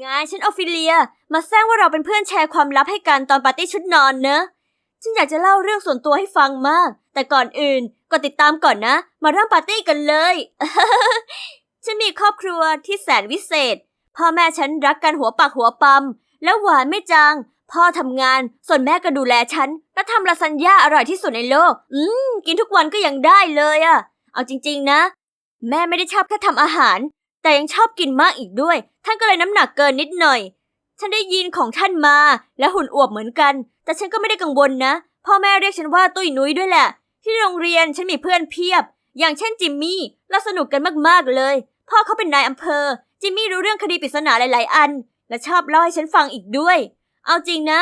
ไงฉันออฟิเลีย มาแซงว่าเราเป็นเพื่อนแชร์ความลับให้กันตอนปาร์ตี้ชุดนอนเนอะ ฉันอยากจะเล่าเรื่องส่วนตัวให้ฟังมาก แต่ก่อนอื่นก็ติดตามก่อนนะ มาเริ่มปาร์ตี้กันเลย ฉันมีครอบครัวที่แสนวิเศษ พ่อแม่ฉันรักกันหัวปากหัวปั๊มแล้วหวานไม่จางพ่อทำงาน ส่วนแม่ก็ดูแลฉัน และทำลาซานญ่าอร่อยที่สุดในโลก อืม กินทุกวันก็ยังได้เลยอะเอาจริง ๆ นะ แม่ไม่ได้ชอบแค่ทำอาหาร แต่ยังชอบกินมากอีกด้วย ท่านก็เลยน้ำหนักเกินนิดหน่อย ฉันได้ยินของท่านมาและหุ่นอวบเหมือนกัน แต่ฉันก็ไม่ได้กังวลนะ พ่อแม่เรียกฉันว่าตุ้ยนุ้ยด้วยแหละ ที่โรงเรียนฉันมีเพื่อนเพียบ อย่างเช่นจิมมี่ เราสนุกกันมากๆเลย พ่อเขาเป็นนายอำเภอ จิมมี่รู้เรื่องคดีปริศนาหลาย ๆ อัน และชอบเล่าให้ฉันฟังอีกด้วย เอาจริงนะ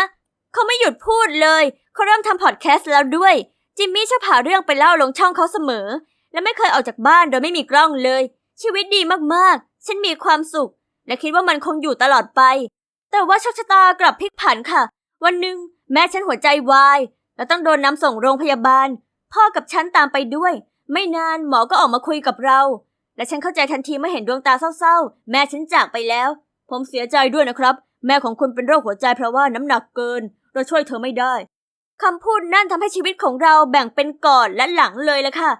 เขาไม่หยุดพูดเลยเขาเริ่มทำพอดแคสต์แล้วด้วย จิมมี่ชอบหาเรื่องไปเล่าลงช่องเขาเสมอ และไม่เคยออกจากบ้านโดยไม่มีกล้องเลย ชีวิตดีมากๆ ฉันมีความสุข และคิดว่ามันคงอยู่ตลอดไป แต่ว่าโชคชะตากลับพลิกผันค่ะ วันหนึ่งแม่ฉันหัวใจวาย และต้องโดนนำส่งโรงพยาบาล พ่อกับฉันตามไปด้วย ไม่นานหมอก็ออกมาคุยกับเรา และฉันเข้าใจทันทีเมื่อเห็นดวงตาเศร้าๆ แม่ฉันจากไปแล้ว ผมเสียใจด้วยนะครับ แม่ของคุณเป็นโรคหัวใจเพราะว่าน้ำหนักเกิน เราช่วยเธอไม่ได้คำพูดนั่นทำให้ชีวิตของเราแบ่งเป็นก่อนและหลังเลยละค่ะ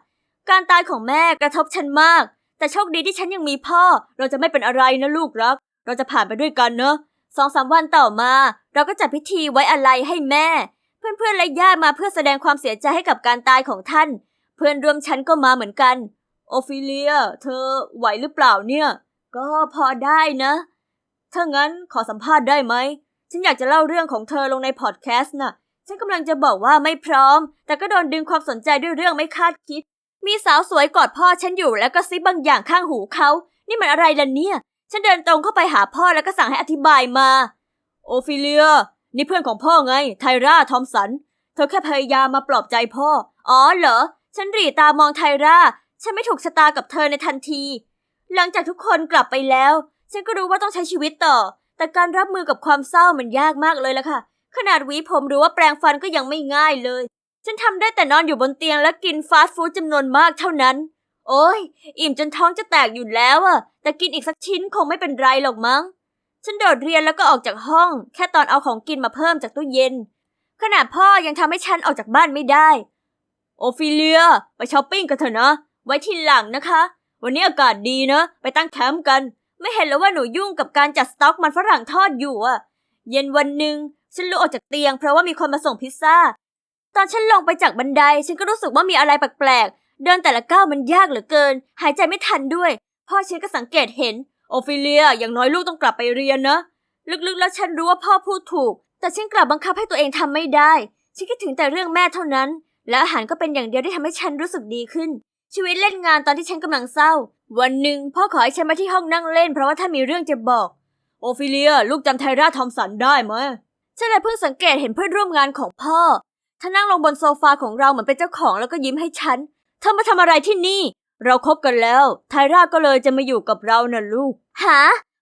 การตายของแม่กระทบฉันมาก แต่โชคดีที่ฉันยังมีพ่อ เราจะไม่เป็นอะไรนะลูกรัก เราจะผ่านไปด้วยกันเนอะสองสามวันต่อมา เราก็จัดพิธีไว้อาลัยให้แม่ เพื่อนๆและญาติมาเพื่อแสดงความเสียใจให้กับการตายของท่าน เพื่อนร่วมชั้นก็มาเหมือนกัน โอฟิเลีย เธอไหวหรือเปล่าเนี่ย ก็พอได้นะ ถ้างั้นขอสัมภาษณ์ได้ไหม ฉันอยากจะเล่าเรื่องของเธอลงในพอดแคสต์น่ะ ฉันกำลังจะบอกว่าไม่พร้อม แต่ก็โดนดึงความสนใจด้วยเรื่องไม่คาดคิด มีสาวสวยกอดพ่อฉันอยู่แล้วก็ซิบบางอย่างข้างหูเขา นี่มันอะไรล่ะเนี่ย ฉันเดินตรงเข้าไปหาพ่อแล้วก็สั่งให้อธิบายมา โอฟิเลีย นี่เพื่อนของพ่อไง ไทราทอมสัน เธอแค่พยายามมาปลอบใจพ่อ อ๋อเหรอ ฉันหรีตามองไทรา ฉันไม่ถูกชะตากับเธอในทันที หลังจากทุกคนกลับไปแล้ว ฉันก็รู้ว่าต้องใช้ชีวิตต่อ แต่การรับมือกับความเศร้ามันยากมากเลยล่ะค่ะ ขนาดหวีผมหรือว่าแปรงฟันก็ยังไม่ง่ายเลย ฉันทำได้แต่นอนอยู่บนเตียงและกินฟาสต์ฟู้ดจำนวนมากเท่านั้น โอ้ย อิ่มจนท้องจะแตกอยู่แล้วอะแต่กินอีกสักชิ้นคงไม่เป็นไรหรอกมั้ง ฉันโดดเรียนแล้วก็ออกจากห้อง แค่ตอนเอาของกินมาเพิ่มจากตู้เย็น ขนาดพ่อยังทำให้ฉันออกจากบ้านไม่ได้ โอฟิเลีย ไปช้อปปิ้งกันเถอะนะ ไว้ทีหลังนะคะ วันนี้อากาศดีนะ ไปตั้งแคมป์กัน ไม่เห็นแล้วว่าหนูยุ่งกับการจัดสต็อกมันฝรั่งทอดอยู่อะเย็นวันหนึ่งฉันลุกออกจากเตียงเพราะว่ามีคนมาส่งพิซซ่า ตอนฉันลงไปจากบันไดฉันก็รู้สึกว่ามีอะไรแปลกๆ เดินแต่ละก้าวมันยากเหลือเกิน หายใจไม่ทันด้วย พ่อฉันก็สังเกตเห็น โอฟิเลียอย่างน้อยลูกต้องกลับไปเรียนนะ ลึกๆ แล้วฉันรู้ว่าพ่อพูดถูก แต่ฉันกลับบังคับให้ตัวเองทำไม่ได้ ฉันคิดถึงแต่เรื่องแม่เท่านั้น และอาหารก็เป็นอย่างเดียวที่ทำให้ฉันรู้สึกดีขึ้น ชีวิตเล่นงานตอนที่ฉันกำลังเศร้า วันหนึ่งพ่อขอให้ฉันมาที่ห้องนั่งเล่น เพราะว่าถ้ามีเรื่องจะบอก โอฟิเลีย ลูกจำไทราทอมสันได้ไหมฉันเลยเพิ่งสังเกตเห็นเพื่อนร่วมงานของพ่อ ท่านั่งลงบนโซฟาของเราเหมือนเป็นเจ้าของแล้วก็ยิ้มให้ฉัน เธอมาทำอะไรที่นี่ เราคบกันแล้ว ไทราก็เลยจะมาอยู่กับเรานะลูก หา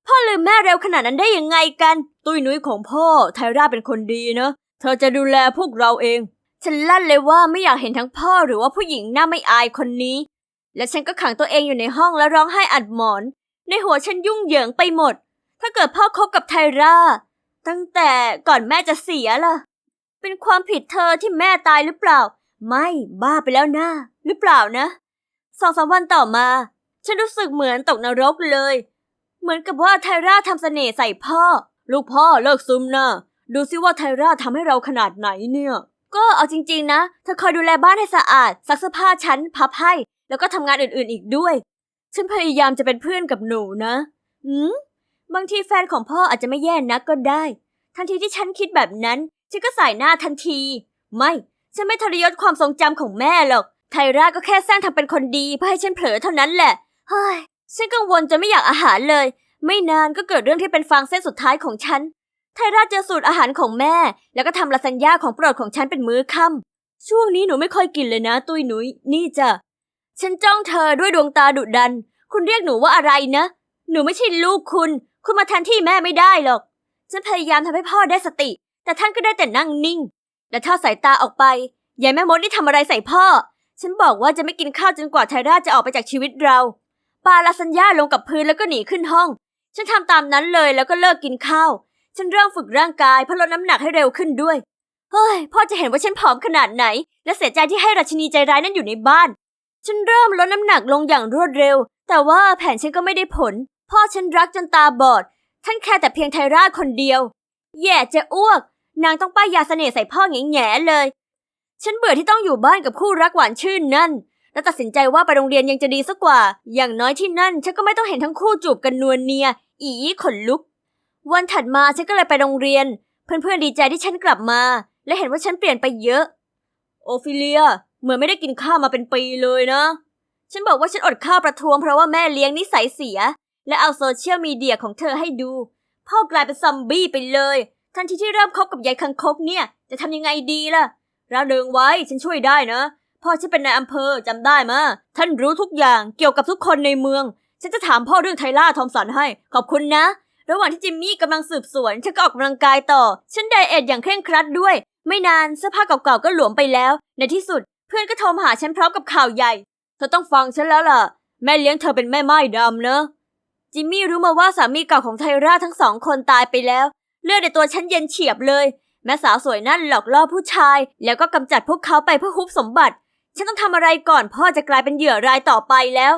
พ่อลืมแม่เร็วขนาดนั้นได้ยังไงกัน ตุ้ยนุ้ยของพ่อ ไทราเป็นคนดีเนะ เธอจะดูแลพวกเราเอง ฉันลั่นเลยว่าไม่อยากเห็นทั้งพ่อหรือว่าผู้หญิงหน้าไม่อายคนนี้ และฉันก็ขังตัวเองอยู่ในห้องแล้วร้องไห้อัดหมอน ในหัวฉันยุ่งเหยิงไปหมด ถ้าเกิดพ่อคบกับไทรา ตั้งแต่ก่อนแม่จะเสียล่ะ เป็นความผิดเธอที่แม่ตายหรือเปล่า ไม่บ้าไปแล้วนะหรือเปล่านะสองสามวันต่อมา ฉันรู้สึกเหมือนตกนรกเลย เหมือนกับว่าไทราทำเสน่ห์ใส่พ่อ ลูกพ่อเลิกซึมนะดูซิว่าไทราทำให้เราขนาดไหนเนี่ยก็เอาจริงๆนะ เธอคอยดูแลบ้านให้สะอาด ซักเสื้อผ้าฉัน พับให้ แล้วก็ทำงานอื่นๆอีกด้วย ฉันพยายามจะเป็นเพื่อนกับหนูนะอืมบางทีแฟนของพ่ออาจจะไม่แย่นักก็ได้ ทันทีที่ฉันคิดแบบนั้น ฉันก็สายหน้าทันที ไม่ฉันไม่ทรยศความทรงจำของแม่หรอก ไทราก็แค่สร้างทำเป็นคนดีเพื่อให้ฉันเผลอเท่านั้นแหละเฮ้ยฉันกังวลจนไม่อยากอาหารเลย ไม่นานก็เกิดเรื่องที่เป็นฟางเส้นสุดท้ายของฉัน ไทราเจอสูตรอาหารของแม่ แล้วก็ทำลาซานญ่าของโปรดของฉันเป็นมื้อค่ำช่วงนี้หนูไม่ค่อยกินเลยนะ ตุ้ยหนุยนี่จ้ะฉันจ้องเธอด้วยดวงตาดุดัน คุณเรียกหนูว่าอะไรนะ หนูไม่ใช่ลูกคุณ คุณมาแทนที่แม่ไม่ได้หรอก ฉันพยายามทำให้พ่อได้สติ แต่ท่านก็ได้แต่นั่งนิ่ง และทอดสายตาออกไปยายแม่มดนี่ทำอะไรใส่พ่อ ฉันบอกว่าจะไม่กินข้าวจนกว่าไทราจะออกไปจากชีวิตเรา ปาลาสัญญาลงกับพื้นแล้วก็หนีขึ้นห้อง ฉันทำตามนั้นเลยแล้วก็เลิกกินข้าว ฉันเริ่มฝึกร่างกายเพื่อลดน้ำหนักให้เร็วขึ้นด้วย เฮ้ย พ่อจะเห็นว่าฉันผอมขนาดไหน และเสียใจที่ให้ราชินีใจร้ายนั่นอยู่ในบ้าน ฉันเริ่มลดน้ำหนักลงอย่างรวดเร็ว แต่ว่าแผนฉันก็ไม่ได้ผล พ่อฉันรักจนตาบอด ท่านแค่แต่เพียงไทราคนเดียว แย่จะอ้วก นางต้องป้ายยาเสน่ห์ใส่พ่อแง่ๆเลย ฉันเบื่อที่ต้องอยู่บ้านกับคู่รักหวานชื่นนั่น และตัดสินใจว่าไปโรงเรียนยังจะดีสักกว่า อย่างน้อยที่นั่น ฉันก็ไม่ต้องเห็นทั้งคู่จูบกันนวลเนีย อีขนลุก วันถัดมาฉันก็เลยไปโรงเรียน เพื่อนๆดีใจที่ฉันกลับมา และเห็นว่าฉันเปลี่ยนไปเยอะ โอฟิเลีย เหมือนไม่ได้กินข้าวมาเป็นปีเลยนะ ฉันบอกว่าฉันอดข้าวประท้วงเพราะว่าแม่เลี้ยงนิสัยเสีย และเอาโซเชียลมีเดียของเธอให้ดู พ่อกลายเป็นซอมบี้ไปเลย ทันทีที่เริ่มคบกับยายคังคกเนี่ย จะทำยังไงดีล่ะร่าเริงไว้ฉันช่วยได้นะพ่อฉันเป็นนายอำเภอจำได้มะท่านรู้ทุกอย่างเกี่ยวกับทุกคนในเมือง ฉันจะถามพ่อเรื่องไทล่าทอมสันให้ ขอบคุณนะ ระหว่างที่จิมมี่กำลังสืบสวน ฉันก็ออกกำลังกายต่อ ฉันไดเอทอย่างเคร่งครัดด้วย ไม่นานเสื้อผ้าเก่าๆก็หลวมไปแล้ว ในที่สุดเพื่อนก็โทรมาหาฉันพร้อมกับข่าวใหญ่ เธอต้องฟังฉันแล้วล่ะ แม่เลี้ยงเธอเป็นแม่ไม้ดำเนอะ จิมมี่รู้มาว่าสามีเก่าของไทราทั้งสองคนตายไปแล้ว เลือดในตัวฉันเย็นเฉียบเลย แม่สาวสวยนั่นหลอกล่อผู้ชาย แล้วก็กำจัดพวกเขาไปเพื่อฮุบสมบัติ ฉันต้องทำอะไรก่อนพ่อจะกลายเป็นเหยื่อรายต่อไปแล้ว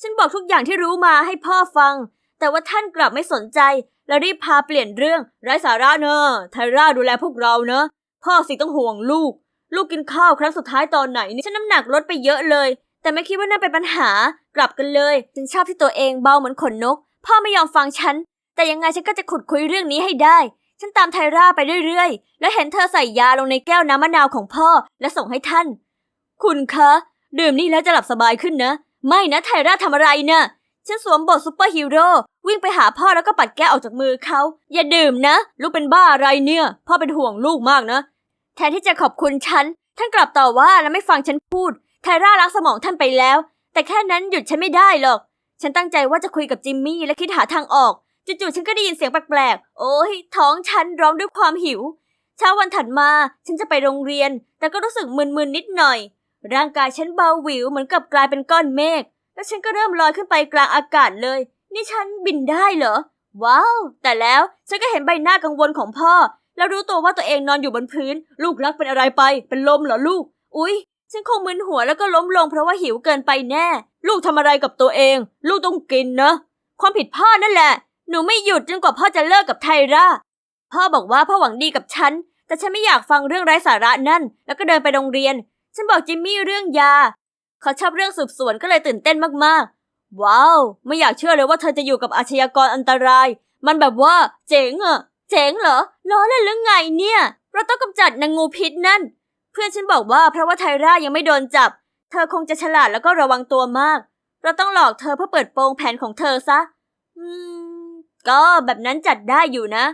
ฉันบอกทุกอย่างที่รู้มาให้พ่อฟัง แต่ว่าท่านกลับไม่สนใจ แล้วรีบพาเปลี่ยนเรื่องไร้สาระเนอะไทราดูแลพวกเราเนอะพ่อสิต้องห่วงลูก ลูกกินข้าวครั้งสุดท้ายตอนไหนนี่ฉันน้ำหนักลดไปเยอะเลย แต่ไม่คิดว่านั่นเป็นปัญหากลับกันเลยฉันชอบที่ตัวเองเบาเหมือนขนนก พ่อไม่ยอมฟังฉัน แต่ยังไงฉันก็จะขุดคุยเรื่องนี้ให้ได้ ฉันตามไทร่าไปเรื่อยๆ แล้วเห็นเธอใส่ยาลงในแก้วน้ำมะนาวของพ่อและส่งให้ท่าน คุณคะดื่มนี่แล้วจะหลับสบายขึ้นนะ ไม่นะไทร่าทำอะไรนะ่ะฉันสวมบทซูเปอร์ฮีโร่วิ่งไปหาพ่อแล้วก็ปัดแก้วออกจากมือเขา อย่าดื่มนะ ลูกเป็นบ้าอะไรเนี่ย พ่อเป็นห่วงลูกมากนะ แทนที่จะขอบคุณฉัน ท่านกลับต่อว่าและไม่ฟังฉันพูด ไทร่ารักสมองท่านไปแล้ว แต่แค่นั้นหยุดฉันไม่ได้หรอก ฉันตั้งใจว่าจะคุยกับจิมมี่และคิดหาทางออก จู่ๆฉันก็ได้ยินเสียงแปลกๆ โอ้ยท้องฉันร้องด้วยความหิว เช้าวันถัดมาฉันจะไปโรงเรียน แต่ก็รู้สึกมึนๆนิดหน่อย ร่างกายฉันเบาหวิวเหมือนกับกลายเป็นก้อนเมฆ แล้วฉันก็เริ่มลอยขึ้นไปกลางอากาศเลย นี่ฉันบินได้เหรอ ว้าว แต่แล้วฉันก็เห็นใบหน้ากังวลของพ่อแล้วรู้ตัวว่าตัวเองนอนอยู่บนพื้น ลูกรักเป็นอะไรไป เป็นลมเหรอลูก อุ๊ย ฉันคงมึนหัวแล้วก็ล้มลงเพราะว่าหิวเกินไปแน่ ลูกทำอะไรกับตัวเอง ลูกต้องกินนะ ความผิดพ่อนั่นแหละ หนูไม่หยุดจนกว่าพ่อจะเลิกกับไทร่า พ่อบอกว่าพ่อหวังดีกับฉัน แต่ฉันไม่อยากฟังเรื่องไร้สาระนั่น แล้วก็เดินไปโรงเรียน ฉันบอกจิมมี่เรื่องยา เขาชอบเรื่องสืบสวนก็เลยตื่นเต้นมากๆ ว้าว ไม่อยากเชื่อเลยว่าเธอจะอยู่กับอาชญากรอันตราย มันแบบว่า เจ๋งอะเจ๋งเหรอ ล้อเล่นหรือไงเนี่ย เราต้องกำจัดนางงูพิษนั่น พื่อนฉันบอกว่าเพราะว่าไทร่ายังไม่โดนจับ เธอคงจะฉลาดแล้วก็ระวังตัวมาก เราต้องหลอกเธอเพื่อเปิดโปงแผนของเธอซะ อืม ก็แบบนั้นจัดได้อยู่นะ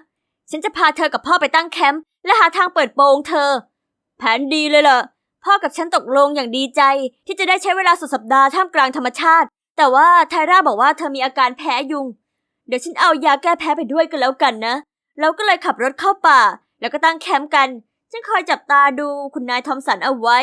ฉันจะพาเธอกับพ่อไปตั้งแคมป์และหาทางเปิดโปงเธอ แผนดีเลยล่ะ พ่อกับฉันตกลงอย่างดีใจ ที่จะได้ใช้เวลาสุดสัปดาห์ท่ามกลางธรรมชาติ แต่ว่าไทร่าบอกว่าเธอมีอาการแพ้ยุง เดี๋ยวฉันเอายาแก้แพ้ไปด้วยก็แล้วกันนะ เราก็เลยขับรถเข้าป่า แล้วก็ตั้งแคมป์กัน ฉันคอยจับตาดูคุณนายทอมสันเอาไว้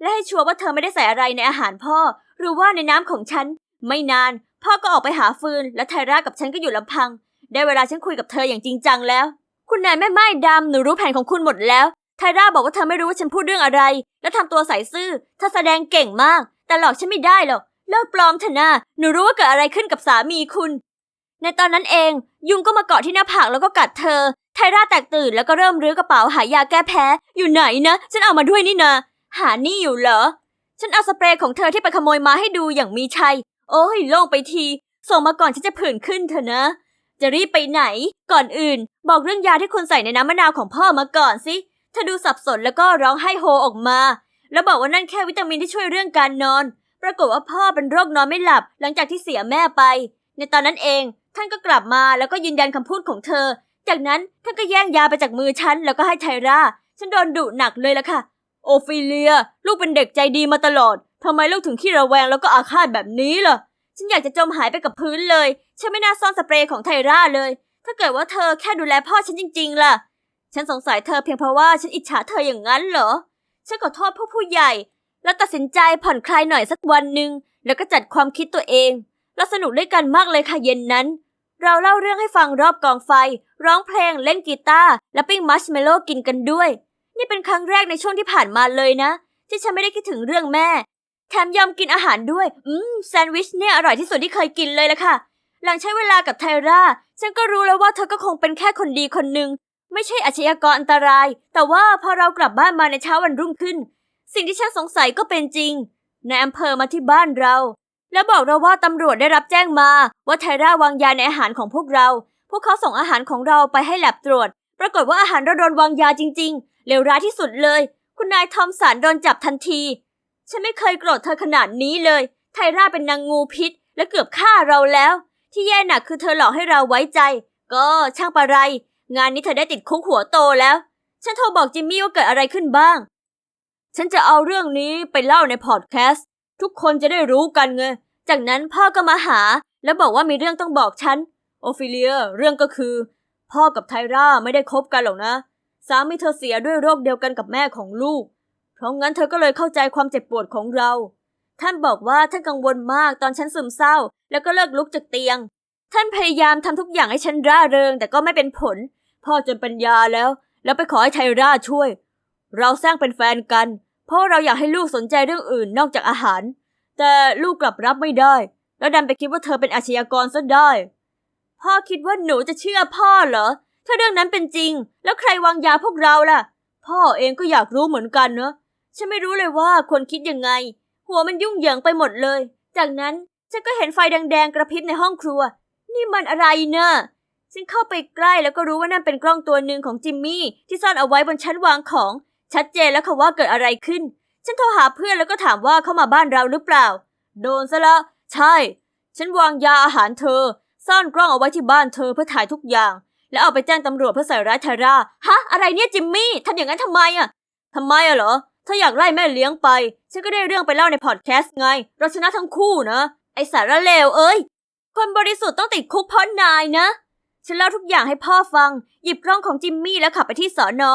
และให้ชัวร์ว่าเธอไม่ได้ใส่อะไรในอาหารพ่อ หรือว่าในน้ำของฉัน ไม่นาน พ่อก็ออกไปหาฟืน และไทร่ากับฉันก็อยู่ลำพัง ได้เวลาฉันคุยกับเธออย่างจริงจังแล้ว คุณนายแม่ไม้ดำหนูรู้แผนของคุณหมดแล้ว ไทร่าบอกว่าเธอไม่รู้ว่าฉันพูดเรื่องอะไร และทำตัวใส่ซื่อเธอแสดงเก่งมาก แต่หลอกฉันไม่ได้หรอกเลิกปลอมเถอะนะหนูรู้ว่าเกิดอะไรขึ้นกับสามีคุณ ในตอนนั้นเอง ยุงก็มาเกาะที่หน้าผากแล้วก็กัดเธอ ไทราแตกตื่นแล้วก็เริ่มรื้อกระเป๋าหายาแก้แพ้ อยู่ไหนนะ ฉันเอามาด้วยนี่นะ หานี่อยู่เหรอ ฉันเอาสเปรย์ของเธอที่ไปขโมยมาให้ดูอย่างมีชัย โอ้ยโล่งไปที ส่งมาก่อนฉันจะผื่นขึ้นเถอะนะ จะรีบไปไหน ก่อนอื่น บอกเรื่องยาที่คุณใส่ในน้ำมะนาวของพ่อมาก่อนสิ เธอดูสับสนแล้วก็ร้องไห้โฮออกมา แล้วบอกว่านั่นแค่วิตามินที่ช่วยเรื่องการนอน ปรากฏว่าพ่อเป็นโรคนอนไม่หลับ หลังจากที่เสียแม่ไป ในตอนนั้นเองท่านก็กลับมาแล้วก็ยืนยันคำพูดของเธอ จากนั้นท่านก็แย่งยาไปจากมือฉันแล้วก็ให้ไทราฉันโดนดุหนักเลยละค่ะ โอฟิเลีย ลูกเป็นเด็กใจดีมาตลอดทำไมลูกถึงขี้ระแวงแล้วก็อาฆาตแบบนี้ล่ะ ฉันอยากจะจมหายไปกับพื้นเลย ฉันไม่น่าซ่อนสเปรย์ของไทราเลย ถ้าเกิดว่าเธอแค่ดูแลพ่อฉันจริง ๆ ล่ะ ฉันสงสัยเธอเพียงเพราะว่าฉันอิจฉาเธออย่างนั้นเหรอ ฉันขอโทษผู้ผู้ใหญ่ แล้วตัดสินใจผ่อนคลายหน่อยสักวันหนึ่งแล้วก็จัดความคิดตัวเองเราสนุกด้วยกันมากเลยค่ะเย็นนั้น เราเล่าเรื่องให้ฟังรอบกองไฟ ร้องเพลงเล่นกีตาร์และปิ้งมัชเมลโล่กินกันด้วย นี่เป็นครั้งแรกในช่วงที่ผ่านมาเลยนะ ที่ฉันไม่ได้คิดถึงเรื่องแม่ แถมยอมกินอาหารด้วย อืมแซนด์วิชเนี่ยอร่อยที่สุดที่เคยกินเลยละค่ะ หลังใช้เวลากับไทราฉันก็รู้แล้วว่าเธอก็คงเป็นแค่คนดีคนหนึ่งไม่ใช่อาชญากรอันตราย แต่ว่าพอเรากลับบ้านมาในเช้าวันรุ่งขึ้น สิ่งที่ฉันสงสัยก็เป็นจริงนายอำเภอมาที่บ้านเรา แล้วบอกเราว่าตำรวจได้รับแจ้งมาว่าไทร่าวางยาในอาหารของพวกเรา พวกเขาส่งอาหารของเราไปให้แลบตรวจ ปรากฏว่าอาหารเราโดนวางยาจริงๆเลวร้ายที่สุดเลย คุณนายทอมสันโดนจับทันที ฉันไม่เคยโกรธเธอขนาดนี้เลย ไทร่าเป็นนางงูพิษ และเกือบฆ่าเราแล้ว ที่แย่หนักคือเธอหลอกให้เราไว้ใจ ก็ช่างปะไร งานนี้เธอได้ติดคุกหัวโตแล้ว ฉันโทรบอกจิมมี่ว่าเกิดอะไรขึ้นบ้าง ฉันจะเอาเรื่องนี้ไปเล่าในพอดแคสต์ ทุกคนจะได้รู้กันไง จากนั้นพ่อก็มาหา แล้วบอกว่ามีเรื่องต้องบอกฉัน โอฟิเลีย เรื่องก็คือ พ่อกับไทราไม่ได้คบกันหรอกนะ สามีเธอเสียด้วยโรคเดียวกันกับแม่ของลูก เพราะงั้นเธอก็เลยเข้าใจความเจ็บปวดของเรา ท่านบอกว่าท่านกังวลมากตอนฉันซึมเศร้า แล้วก็เลิกลุกจากเตียง ท่านพยายามทำทุกอย่างให้ฉันร่าเริง แต่ก็ไม่เป็นผล พ่อจนปัญญาแล้ว แล้วไปขอให้ไทราช่วย เราสร้างเป็นแฟนกัน เพราะเราอยากให้ลูกสนใจเรื่องอื่นนอกจากอาหาร แต่ลูกกลับรับไม่ได้ แล้วดันไปคิดว่าเธอเป็นอาชญากรซะได้ พ่อคิดว่าหนูจะเชื่อพ่อเหรอ ถ้าเรื่องนั้นเป็นจริง แล้วใครวางยาพวกเราล่ะ พ่อเองก็อยากรู้เหมือนกันเนอะฉันไม่รู้เลยว่าควรคิดยังไง หัวมันยุ่งเหยิงไปหมดเลย จากนั้นฉันก็เห็นไฟแดงๆกระพริบในห้องครัว นี่มันอะไรเนอะฉันเข้าไปใกล้แล้วก็รู้ว่านั่นเป็นกล้องตัวหนึ่งของจิมมี่ที่ซ่อนเอาไว้บนชั้นวางของ ชัดเจนแล้วค่ะว่าเกิดอะไรขึ้น ฉันโทรหาเพื่อนแล้วก็ถามว่าเข้ามาบ้านเราหรือเปล่า โดนซะละ ใช่ ฉันวางยาอาหารเธอ ซ่อนกล้องเอาไว้ที่บ้านเธอเพื่อถ่ายทุกอย่าง แล้วเอาไปแจ้งตำรวจเพื่อใส่ร้ายไทราฮะ อะไรเนี่ยจิมมี่ทำอย่างนั้นทำไมอะทำไมอะเหรอ ถ้าอยากไล่แม่เลี้ยงไป ฉันก็ได้เรื่องไปเล่าในพอดแคสต์ไง เราชนะทั้งคู่นะ ไอสารเลวเอ้ย คนบริสุทธิ์ต้องติดคุกเพราะนายนะ ฉันเล่าทุกอย่างให้พ่อฟัง หยิบกล้องของจิมมี่แล้วขับไปที่สอนอ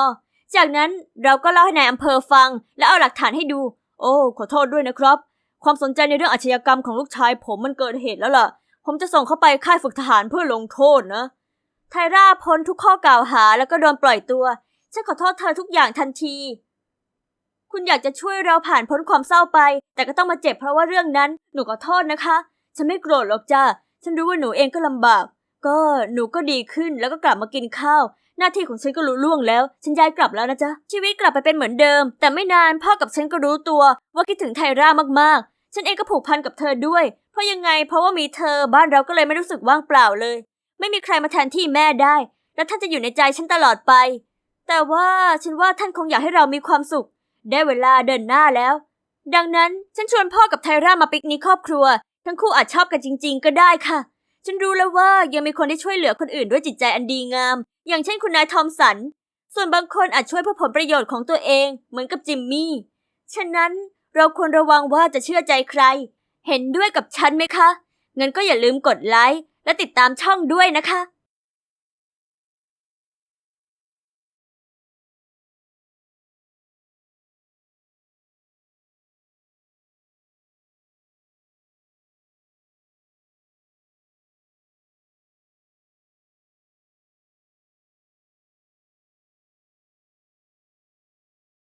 จากนั้นเราก็เล่าให้นายอำเภอฟัง และเอาหลักฐานให้ดู โอ้ ขอโทษด้วยนะครับ ความสนใจในเรื่องอาชญากรรมของลูกชายผมมันเกิดเหตุแล้วล่ะ ผมจะส่งเขาไปค่ายฝึกทหารเพื่อลงโทษนะ ไทราพ้นทุกข้อกล่าวหาแล้วก็โดนปล่อยตัว ฉันขอโทษเธอทุกอย่างทันที คุณอยากจะช่วยเราผ่านพ้นความเศร้าไป แต่ก็ต้องมาเจ็บเพราะว่าเรื่องนั้น หนูขอโทษนะคะ ฉันไม่โกรธหรอกจ้าฉันรู้ว่าหนูเองก็ลำบาก ก็หนูก็ดีขึ้นแล้วก็กลับมากินข้าวหน้าที่ของฉันก็รู้ล่วงแล้ว ฉันย้ายกลับแล้วนะจ๊ะ ชีวิตกลับไปเป็นเหมือนเดิม แต่ไม่นานพ่อกับฉันก็รู้ตัว ว่าคิดถึงไทร่ามากๆ ฉันเองก็ผูกพันกับเธอด้วย เพราะยังไง เพราะว่ามีเธอบ้านเราก็เลยไม่รู้สึกว่างเปล่าเลย ไม่มีใครมาแทนที่แม่ได้ และท่านจะอยู่ในใจฉันตลอดไป แต่ว่าฉันว่าท่านคงอยากให้เรามีความสุข ได้เวลาเดินหน้าแล้ว ดังนั้นฉันชวนพ่อกับไทร่ามาปิกนิกครอบครัว ทั้งคู่อาจชอบกันจริง ๆ ก็ได้ค่ะ ฉันรู้แล้วว่ายังมีคนที่ช่วยเหลือคนอื่นด้วยจิตใจอันดีงาม อย่างเช่นคุณนายทอมสัน ส่วนบางคนอาจช่วยเพื่อผลประโยชน์ของตัวเอง เหมือนกับจิมมี่ ฉะนั้นเราควรระวังว่าจะเชื่อใจใคร เห็นด้วยกับฉันไหมคะ งั้นก็อย่าลืมกดไลค์และติดตามช่องด้วยนะคะ